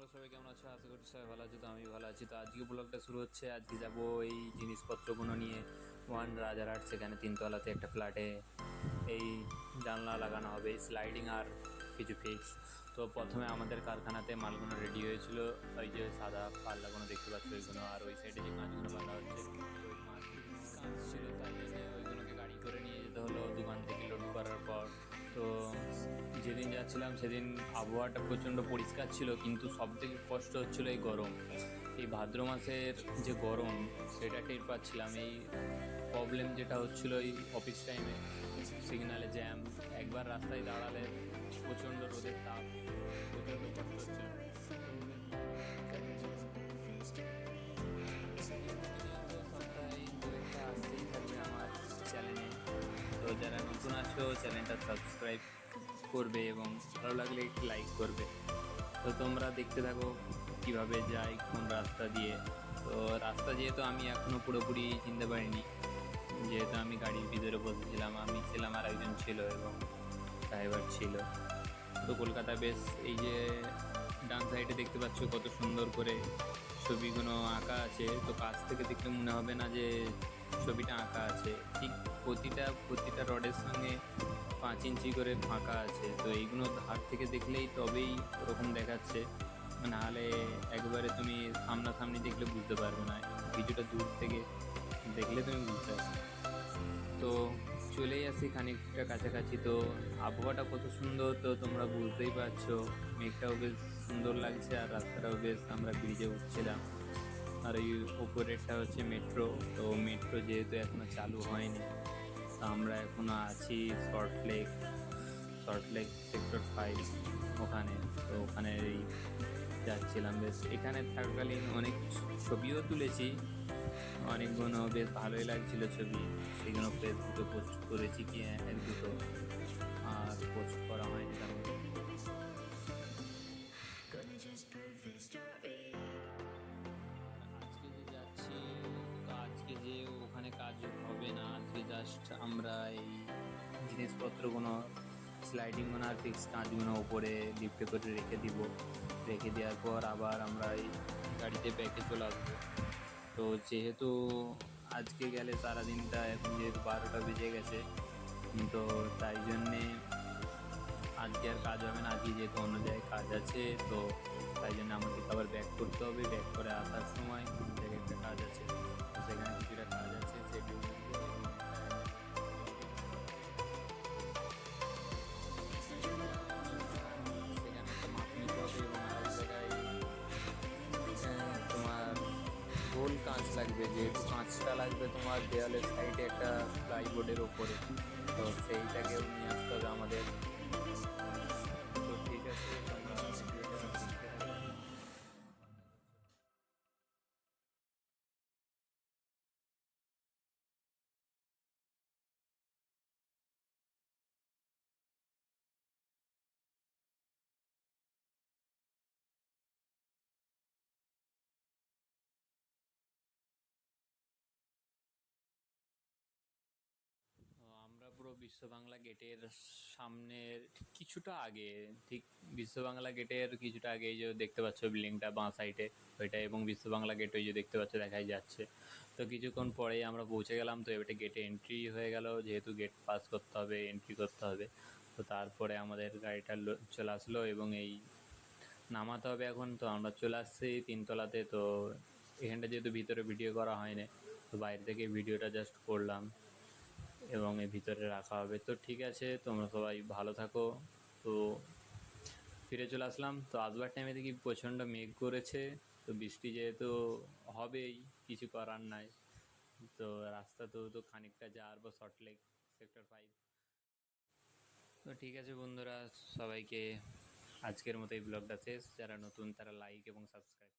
তোমরা সবাই কেমন আছো? আশা করি সবাই ভালো আছো, তো আমি ভালো আছি। তো আজকে ব্লগটা শুরু হচ্ছে, আজকে যাব এই জিনিসপত্রগুলো নিয়ে ওয়ান রাজারহাট সেখানে তিনতলাতে একটা ফ্ল্যাটে এই জানলা লাগানো হবে স্লাইডিং আর কিছু ফিক্স তো প্রথমে আমাদের কারখানাতে মালগুলো রেডি হয়েছিল, ওই যে সাদা পাল্লাগুলো দেখতে পাচ্ছ, ওইগুলো, আর ওই সাইডে যে কাঁচগুলো বাঁধা হচ্ছে, ওই কাঁচ ছিল তাই জন্য ওইগুলোকে গাড়ি করে নিয়ে যেতে হলো, দোকান থেকে যেদিন যাচ্ছিলাম সেদিন আবহাওয়াটা প্রচণ্ড পরিষ্কার ছিল, কিন্তু সব থেকে কষ্ট হচ্ছিল এই গরম। এই ভাদ্র মাসের যে গরম, সেটা টের পাচ্ছিলাম। এই প্রবলেম যেটা হচ্ছিল এই অফিস টাইমে সিগনালে জ্যাম একবার রাস্তায় দাঁড়ালে প্রচণ্ড রোদের তাপ, প্রচণ্ড কষ্ট হচ্ছিল। থাকবে আমার তো যারা নতুন আছো চ্যানেলটা সাবস্ক্রাইব করবে এবং ভালো লাগলে একটু লাইক করবে। তো তোমরা দেখতে থাকো কীভাবে যাই কোন রাস্তা দিয়ে। তো রাস্তা যেহেতু আমি এখনও পুরোপুরি চিনতে পারিনি, যেহেতু আমি গাড়ির ভিতরে বসেছিলাম, আমি ছিলাম আর একজন ছিল এবং ড্রাইভার ছিল। তো কলকাতা বেশ এই যে ডান সাইডে দেখতে পাচ্ছ কত সুন্দর করে ছবিগুলো আঁকা আছে। তো কাছ থেকে দেখলে মনে হবে না যে ছবিটা আঁকা আছে। ঠিক প্রতিটা প্রতিটা রডের সঙ্গে পাঁচ ইঞ্চি করে ফাঁকা আছে। তো এইগুলো ধার থেকে দেখলেই তবেই ওরকম দেখাচ্ছে। নাহলে একবারে তুমি সামনাসামনি দেখলে বুঝতে পারবে না। ভিডিওটা দূর থেকে দেখলে তুমি বুঝতে পারবে। তো চলেই আসি খানিকটা কাছাকাছি। তো আবহাওয়াটা কত সুন্দর তো তোমরা বুঝতেই পারছ। মেঘটাও বেশ সুন্দর লাগছে আর রাস্তাটাও বেশ আমরা ব্রিজে উঠছিলাম। আর এই ওপরেরটা হচ্ছে মেট্রো। তো মেট্রো যেহেতু এখনও চালু হয়নি। আমরা এখনও আছি Salt Lake Salt Lake sector five ওখানে। তো ওখানে এই যাচ্ছিলাম। বেশ, এখানে থাকাকালীন অনেক ছবিও তুলেছি। অনেকগুলো বেশ ভালোই লাগছিল ছবি। সেগুলো ফেসবুকে পোস্ট করেছি কি হ্যাঁ এক দুটো। আর পোস্ট করা হয়নি হবে জাস্ট আমরা এই জিনিসপত্রগুলো স্লাইডিংগুলো আর ফিক্স কাঁচগুলো ওপরে লিফটে করে রেখে দিব। রেখে দেওয়ার পর আবার আমরা এই গাড়িতে ব্যাকে চলে আসব। তো যেহেতু আজকে গেলে সারাদিনটা এখন যেহেতু বারোটা বেজে গেছে, তো তাই জন্যে আজকে আর কাজ হবে না, আজকে যেহেতু অন্য জায়গায় কাজ আছে, তো তাই জন্য আমাকে আবার ব্যাক করতে হবে। ব্যাক করে আসার সময় জায়গায় একটা কাজ আছে। কাঁচ লাগবে, যেহেতু কাঁচটা লাগবে তোমার দেওয়ালের সাইডে একটা প্লাইবোর্ডের ওপরে। তো সেইটাকেও নিয়ে আসতে হবে আমাদের। তো ঠিক আছে বিশ্ব বাংলা গেটের সামনের কিছুটা আগে, ঠিক বিশ্ব বাংলা গেটের কিছুটা আগে যে দেখতে পাচ্ছ বিল্ডিংটা বাঁ সাইডে ওইটা এবং বিশ্ব বাংলা গেট ওই যে দেখতে পাচ্ছ দেখাই যাচ্ছে। তো কিছুক্ষণ পরেই আমরা পৌঁছে গেলাম, তো এবারে গেটে এন্ট্রি হয়ে গেল, যেহেতু গেট পাস করতে হবে এন্ট্রি করতে হবে। তো তারপরে আমাদের গাড়িটা চলে আসলো এবং এই নামাতে হবে এখন। তো আমরা চলে আসছি তিনতলাতে, তো এখানটা যেহেতু ভিতরে ভিডিও করা হয়নি, তো বাইরে থেকে ভিডিওটা জাস্ট করলাম। এবং এর ভিতরে রাখা হবে। তো ঠিক আছে, তোমরা সবাই ভালো থাকো। তো ফিরে চলে আসলাম। তো আসবার টাইমে দেখি প্রচণ্ড মেঘ করেছে। তো বৃষ্টি যেহেতু হবেই, কিছু করার নাই। তো রাস্তা তো তো খানিকটা যাওয়ার বা শর্ট লেক সেক্টর ফাইভ তো ঠিক আছে বন্ধুরা, সবাইকে আজকের মতো এই ব্লগটা শেষ। যারা নতুন, তারা লাইক এবং সাবস্ক্রাইব